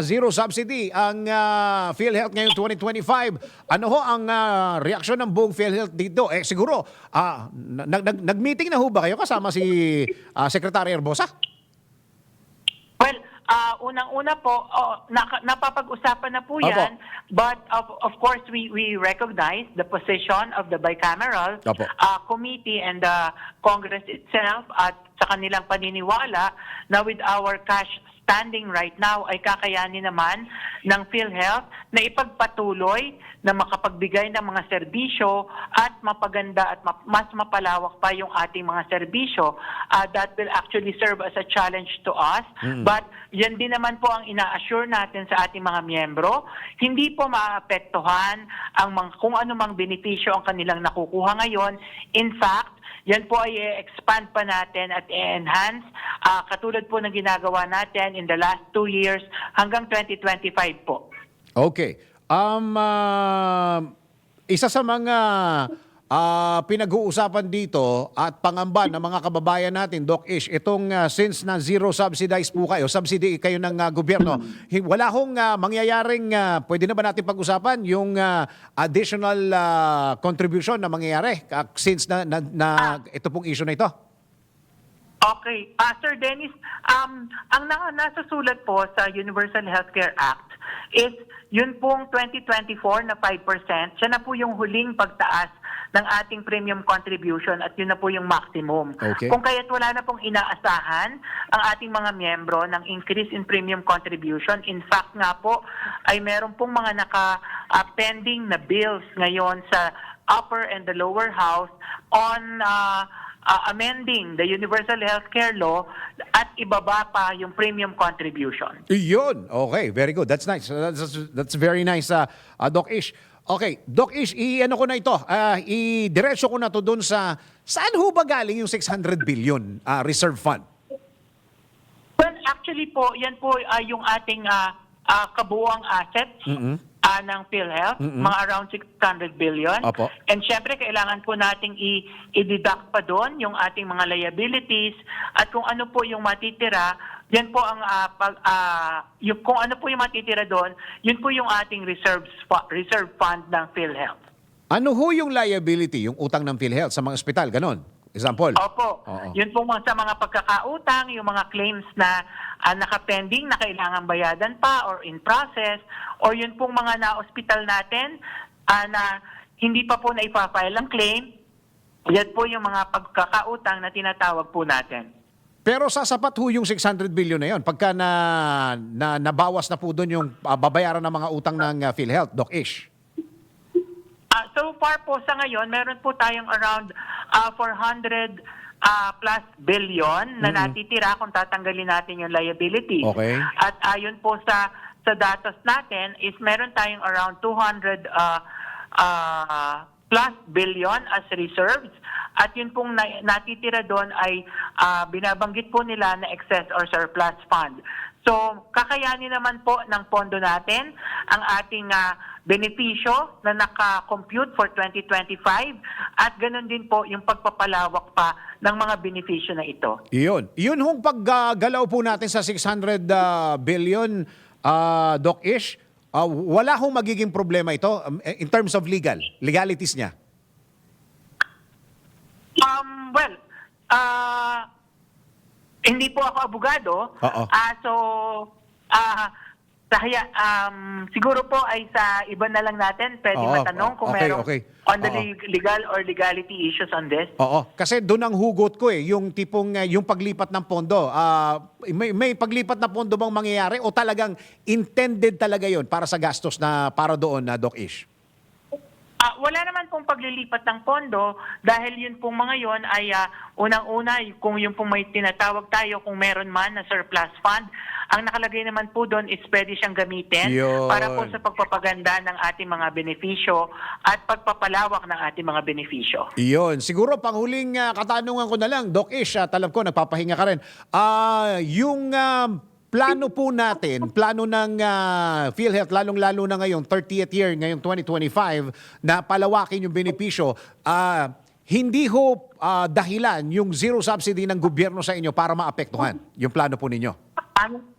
zero subsidy ang ah, PhilHealth ngayong 2025. Ano ho ang ah, reaksyon ng buong PhilHealth dito? Eh siguro, ah, nag, nag, nag-meeting na ho ba kayo kasama si ah, Secretary Herbosa? Well, ah, unang-una po, oh, napapag-usapan na po Opo. yan. But of, of course, we, we recognize the position of the bicameral Opo. ah, committee and the Congress itself at sa kanilang paniniwala na with our cash standing right now ay kakayanin naman ng PhilHealth na ipagpatuloy na makapagbigay ng mga serbisyo at mapaganda at ma- mas mapalawak pa yung ating mga serbisyo Ah, that will actually serve as a challenge to us. But yan din naman po ang ina-assure natin sa ating mga miyembro. Hindi po maapektuhan ang mga, kung ano mang benepisyo ang kanilang nakukuha ngayon. In fact, yan po ay expand pa natin at i-enhance ah, katulad po ng ginagawa natin in the last two years hanggang 2025 po. Okay. Um, ah, isa sa mga ah, pinag-uusapan dito at pangamba ng mga kababayan natin, Doc Ish, itong ah, since na zero subsidized po kayo, subsidy kayo ng ah, gobyerno, wala hong ah, mangyayaring, ah, pwede na ba natin pag-usapan yung ah, additional ah, contribution na mangyayari ah, since na, na, na ito pong issue na ito? Okay. Sir Dennis, um, ang na, nasa sulat po sa Universal Healthcare Act is yun pong 2024 na 5%, siya na po yung huling pagtaas ng ating premium contribution at yun na po yung maximum. Okay. Kung kaya't wala na pong inaasahan ang ating mga miyembro ng increase in premium contribution. In fact nga po, ay meron pong mga naka-pending na bills ngayon sa upper and the lower house on uh, uh, amending the Universal Healthcare Law at ibaba pa yung premium contribution. Iyon. Okay, very good. That's nice. That's, that's very nice, uh, uh, Doc Ish. Okay, Doc Ish, i-ano ko na ito. Uh, i-diretso ko na to doon sa, saan ho ba galing yung 600 billion uh, reserve fund? Well, actually po, yan po ay yung ating ah, ah, kabuuang assets ah, ng PhilHealth, mga around 600 billion. Opo. And syempre, kailangan po nating i- i-deduct pa doon yung ating mga liabilities at kung ano po yung matitira, yan po ang ah, pag, ah, yung, kung ano po yung matitira doon, yun po yung ating reserves, reserve fund ng PhilHealth. Ano ho yung liability, yung utang ng PhilHealth sa mga ospital? Ganon. Example. Opo. Oo. Yun po mga, sa mga pagkakautang, yung mga claims na ah, nakapending na kailangan bayadan pa or in process, or yun pong mga na-hospital natin ah, na hindi pa po na ipafile ang claim, yan po yung mga pagkakautang na tinatawag po natin. Pero sasapat ho yung 600 billion na yon pagka na, na nabawas na po doon yung uh, babayaran ng mga utang ng uh, PhilHealth, Doc Ish. Ah, so far po sa ngayon, meron po tayong around ah, 400 ah, plus billion na natitira kung tatanggalin natin yung liability. Okay. At ayon po sa sa datos natin is meron tayong around 200 ah, ah, plus billion as reserves. At yun pong na, natitira doon ay ah, binabanggit po nila na excess or surplus fund. So, kakayanin naman po ng pondo natin ang ating ah, benepisyo na naka-compute for 2025 at ganun din po yung pagpapalawak pa ng mga benepisyo na ito. Iyon. Iyon hong paggalaw po natin sa 600 uh, billion, uh, Doc Ish, uh, wala hong magiging problema ito um, in terms of legal, legalities niya. Um, well, ah hindi po ako abogado. Ah, so, ah Sahaya, um, siguro po ay sa iba na lang natin pwede Oo, matanong kung okay, meron okay. on the Oo. leg- legal or legality issues on this. Oo, kasi doon ang hugot ko eh, yung tipong uh, yung paglipat ng pondo. Ah, may, may paglipat na pondo bang mangyayari o talagang intended talaga yon para sa gastos na para doon na Doc Ish? Ah, wala naman pong paglilipat ng pondo dahil yun pong mga yon ay ah, unang-una kung yung pong may tinatawag tayo kung meron man na surplus fund, ang nakalagay naman po doon is pwede siyang gamitin Yun. para po sa pagpapaganda ng ating mga benepisyo at pagpapalawak ng ating mga benepisyo. Iyon. Siguro panghuling uh, katanungan ko na lang, Doc Ish, alam ko nagpapahinga ka rin. Ah, yung ah, plano po natin, plano ng ah, PhilHealth, lalong-lalo na ngayon, 30th year, ngayong 2025, na palawakin yung benepisyo, ah, hindi ho ah, dahilan yung zero subsidy ng gobyerno sa inyo para maapektuhan yung plano po ninyo. Ang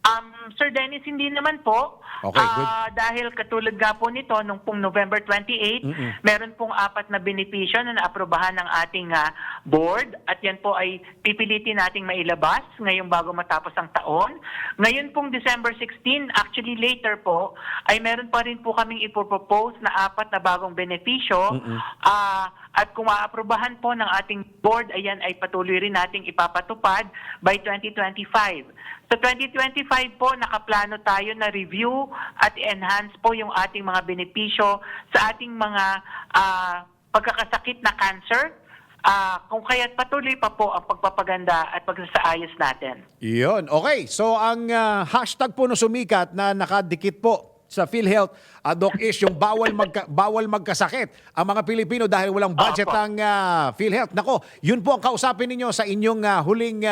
Um, Sir Dennis, hindi naman po. Okay, good. Ah, dahil katulad nga po nito, nung pong November 28, meron pong apat na benepisyo na naaprubahan ng ating ah, board at yan po ay pipilitin nating mailabas ngayong bago matapos ang taon. Ngayon pong December 16, actually later po, ay meron pa rin po kaming ipopropose na apat na bagong benepisyo Ah, at kung maaprubahan po ng ating board, ayan ay patuloy rin nating ipapatupad by 2025. Sa 2025 po, nakaplano tayo na review at enhance po yung ating mga benepisyo sa ating mga ah, pagkakasakit na cancer. Ah, kung kaya't patuloy pa po ang pagpapaganda at pagsasaayos natin. Yun. Okay. So ang ah, hashtag po na sumikat na nakadikit po sa PhilHealth, uh, Doc Ish, yung bawal, magka, bawal magkasakit ang mga Pilipino dahil walang budget Opo. ang ah, PhilHealth. Nako, yun po ang kausapin ninyo sa inyong ah, huling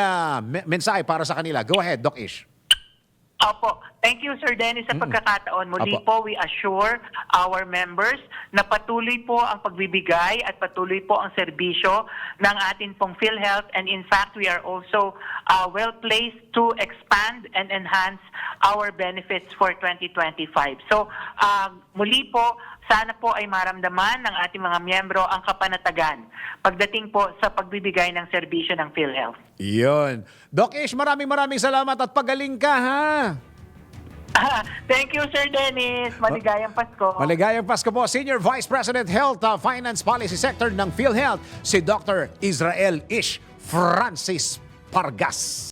me- mensahe para sa kanila. Go ahead, Doc Ish. Opo. Thank you, Sir Dennis, sa pagkakataon. Muli Opo. po, we assure our members na patuloy po ang pagbibigay at patuloy po ang serbisyo ng atin pong PhilHealth. And in fact, we are also uh, well-placed to expand and enhance our benefits for 2025. So, uh, muli po, sana po ay maramdaman ng ating mga miyembro ang kapanatagan pagdating po sa pagbibigay ng serbisyo ng PhilHealth. Yun. Doc Ish, maraming maraming salamat at pagaling ka ha. Thank you, Sir Dennis. Maligayang Pasko. Maligayang Pasko po, Senior Vice President Health uh, Finance Policy Sector ng PhilHealth, si Dr. Israel Ish Francis Pargas.